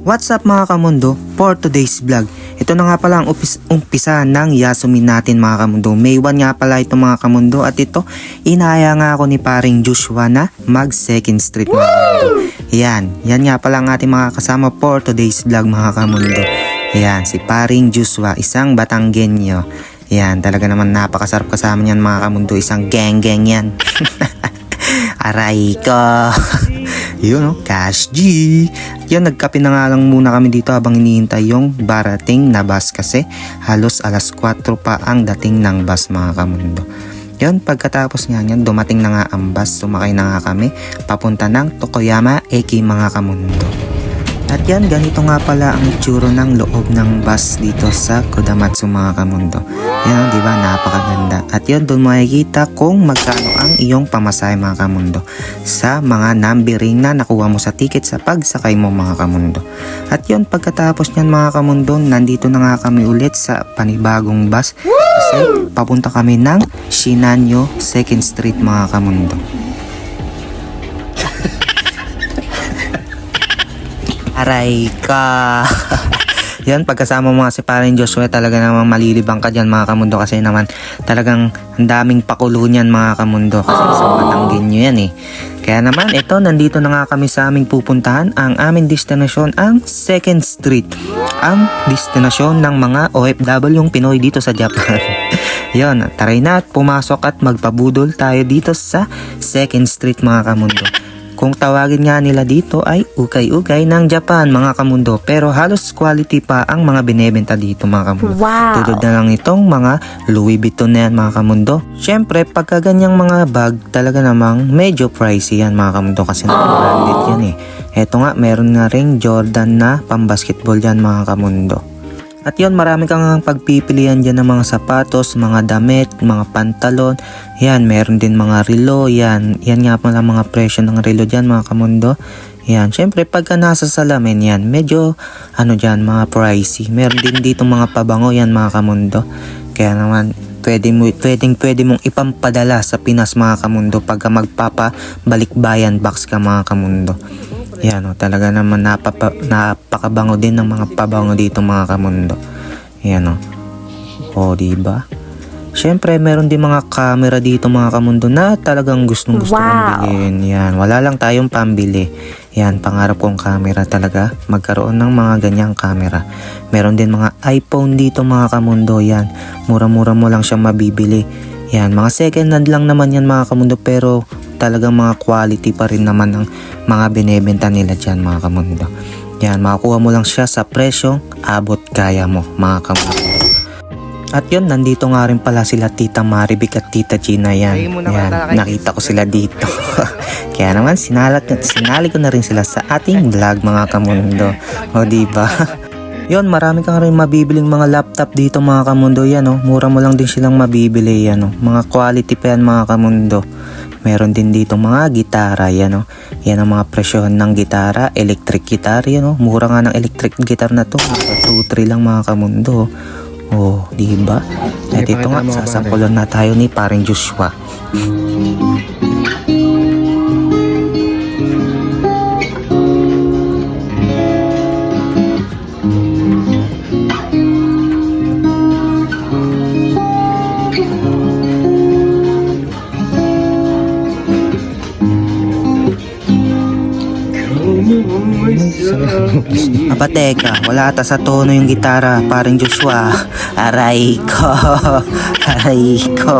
What's up mga kamundo? For today's vlog, ito na nga pala ang umpisa ng Yasumi natin mga kamundo. May 1 nga pala ito mga kamundo at ito, inaya nga ako ni paring Joshua na mag second street mga kamundo. Yan, yan nga pala ang ating mga kasama for today's vlog mga kamundo. Yan, si paring Joshua, isang Batanggenyo. Yan, talaga naman napakasarap kasama niyan mga kamundo, isang gang-gang yan. Aray ko. Yun oh, Cash G. Yun, nagkape na nga lang muna kami dito habang hinihintay yung barating na bus kasi halos alas 4 pa ang dating ng bus mga kamundo. Yun, pagkatapos nga niyan, dumating na nga ang bus, sumakay na nga kami papunta ng Tokoyama Eki mga kamundo. At yan, ganito nga pala ang itsuro ng loob ng bus dito sa Kodamatsu mga kamundo. Yan, di ba? Napakaganda. At yun, doon makikita kung magkano ang iyong pamasahe mga kamundo sa mga numbering na nakuha mo sa ticket sa pagsakay mo mga kamundo. At yun, pagkatapos niyan mga kamundo, nandito na nga kami ulit sa panibagong bus kasi papunta kami ng Shinanyo 2nd Street mga kamundo. Aray ka. Yan, pagkasama mo nga si paring Joshua, talaga namang malilibang ka dyan mga kamundo kasi naman talagang ang daming pakulo niyan mga kamundo kasi isang batanggin nyo yan eh. Kaya naman, ito, nandito na nga kami sa aming pupuntahan. Ang aming destinasyon, ang 2nd Street. Ang destinasyon ng mga OFW yung Pinoy dito sa Japan. Yon, taray na at pumasok at magpabudol tayo dito sa 2nd Street mga kamundo. Kung tawagin nga nila dito ay ukay-ukay ng Japan mga kamundo pero halos quality pa ang mga binebenta dito mga kamundo. Wow. Tulad na lang itong mga Louis Vuitton na yan mga kamundo. Siyempre pagka ganyang mga bag talaga namang medyo pricey yan mga kamundo kasi branded yan eh. Eto nga meron nga ring Jordan na pambasketball yan mga kamundo. At yun, marami kang pagpipilian dyan ng mga sapatos, mga damit, mga pantalon. Yan, meron din mga relo. Yan, yan nga pala mga presyo ng relo dyan mga kamundo. Yan, syempre pagka nasa salamin yan, medyo ano dyan, mga pricey. Meron din dito mga pabango yan mga kamundo. Kaya naman, pwede mo, pwedeng pwede mong ipampadala sa Pinas mga kamundo pagka magpapa balikbayan box ka mga kamundo. Yan o, talaga naman napapa, napakabango din ng mga pabango dito mga kamundo. Yan o. O, diba? Siyempre, meron din mga camera dito mga kamundo na talagang gustong gusto kong Wow. bilhin. Yan, wala lang tayong pambili. Yan, pangarap kong camera talaga. Magkaroon ng mga ganyang camera. Meron din mga iPhone dito mga kamundo. Yan, mura-mura mo lang siya mabibili. Yan, mga second hand lang naman yan mga kamundo pero talagang mga quality pa rin naman ang mga binebenta nila dyan mga kamundo. Yan, makakuha mo lang siya sa presyong abot kaya mo mga kamundo. At yun, nandito nga rin pala sila Tita Maribik at Tita Gina yan. Yan, nakita ko sila dito. Kaya naman, sinalat, sinali ko na rin sila sa ating vlog mga kamundo. O diba? Yon, marami kang rin mabibiling mga laptop dito mga kamundo yan oh. Mura mo lang din silang mabibili yan oh. Mga quality pa yan mga kamundo. Meron din dito mga gitara yan oh. Yan ang mga presyohan ng gitara, electric guitar yan oh. Mura nga ng electric guitar na to. 2-3 lang mga kamundo. Oh, di ba? At ito nga, sasampulan na tayo ni paring Joshua. Aba teka, wala ata sa tono yung gitara, paring Joshua. Aray ko, aray ko.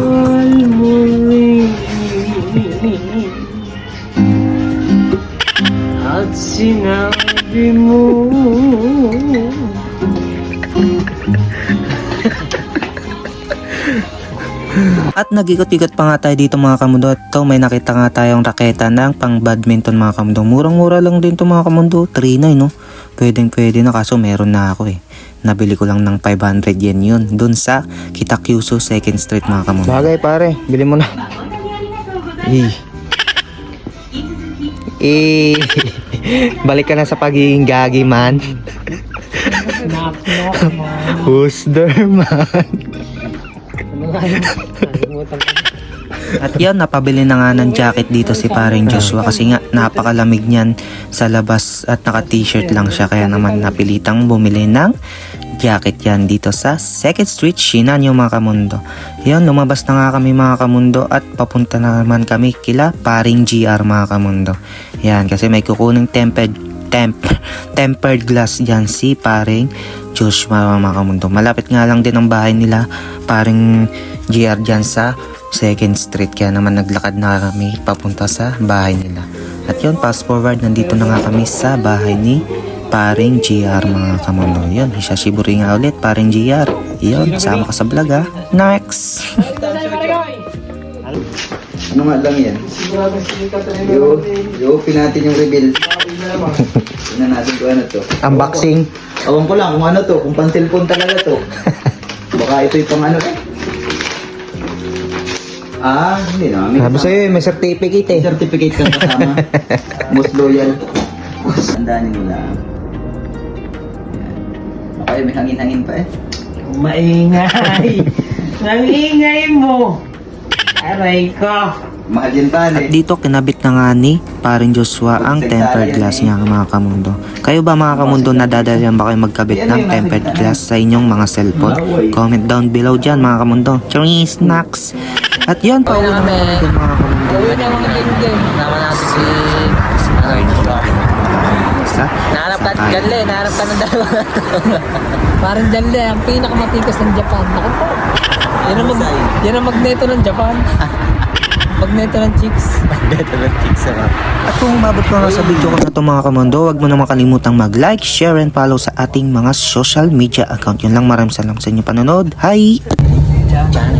At sinabi mo At nag-ikot-ikot pa nga tayo dito mga kamundo. At to, may nakita nga tayong raketa ng pang badminton mga kamundo. Murang-mura lang din to mga kamundo. 3.9 no. Pwedeng pwede na kaso meron na ako eh. Nabili ko lang ng 500 yen yun. Dun sa Kitakyuso 2nd Street mga kamundo. Bagay pare, bili mo na. Eh. Eh. Balik ka na sa pagiging gagi man. knock knock man. At yun, napabili na nga ng jacket dito si paring Joshua kasi nga napakalamig niyan sa labas at naka-t-shirt lang siya kaya naman napilitang bumili ng jacket yan dito sa 2nd Street, Shinan yung mga kamundo. Yun, lumabas na nga kami mga kamundo at papunta na naman kami kila paring GR mga kamundo. Yan, kasi may kukuning tempered temp, tempered glass dyan si paring Joshua mga kamundo. Malapit nga lang din ang bahay nila paring GR dyan sa 2nd Street kaya naman naglakad na kami papunta sa bahay nila. At yun, fast forward, nandito na nga kami sa bahay ni paring GR mga kamundo. Yun, Hisashiburi nga ulit, paring GR. Yun, sama ka sa vlog ha. Next! Ano nga lang yan? Yo, i-open natin yung reveal. Tingnan natin kung ano to. Unboxing. Awan ko lang kung ano to, kung pang cellphone talaga to. Baka ito yung pang ano. Ah, hindi na. May Sabi sa'yo, may certificate May eh. certificate kang kasama. Most loyal. Tandaan nyo lang. Baka may hangin-hangin pa eh. Maingay. Nang ingay mo. Aray ko. Mahal yan tan At eh. dito kinabit na nga ni paring Joshua ang tempered glass niya mga kamundo. Kayo ba mga kamundo nadadalian ba kayo magkabit ng tempered glass sa inyong mga cellphone? Comment down below dyan mga kamundo. Cheers, snacks! At yun, pauwi na kami dyan mga kamundo. Uwi na mga game Nama natin si... Sa Nahanap ka, Janle, nahanap ka ng dalawa. Parang Janle, ang pinakamatikas ng Japan. Naku po. Yan ang, mag, yan ang magneto ng Japan. magneto ng chicks. At kung umabot ka nga sa video ko na to mga kamundo, huwag mo naman kalimutang mag-like, share, and follow sa ating mga social media account. Yun lang, maraming salamat sa inyong panonood. Hi! Diyan.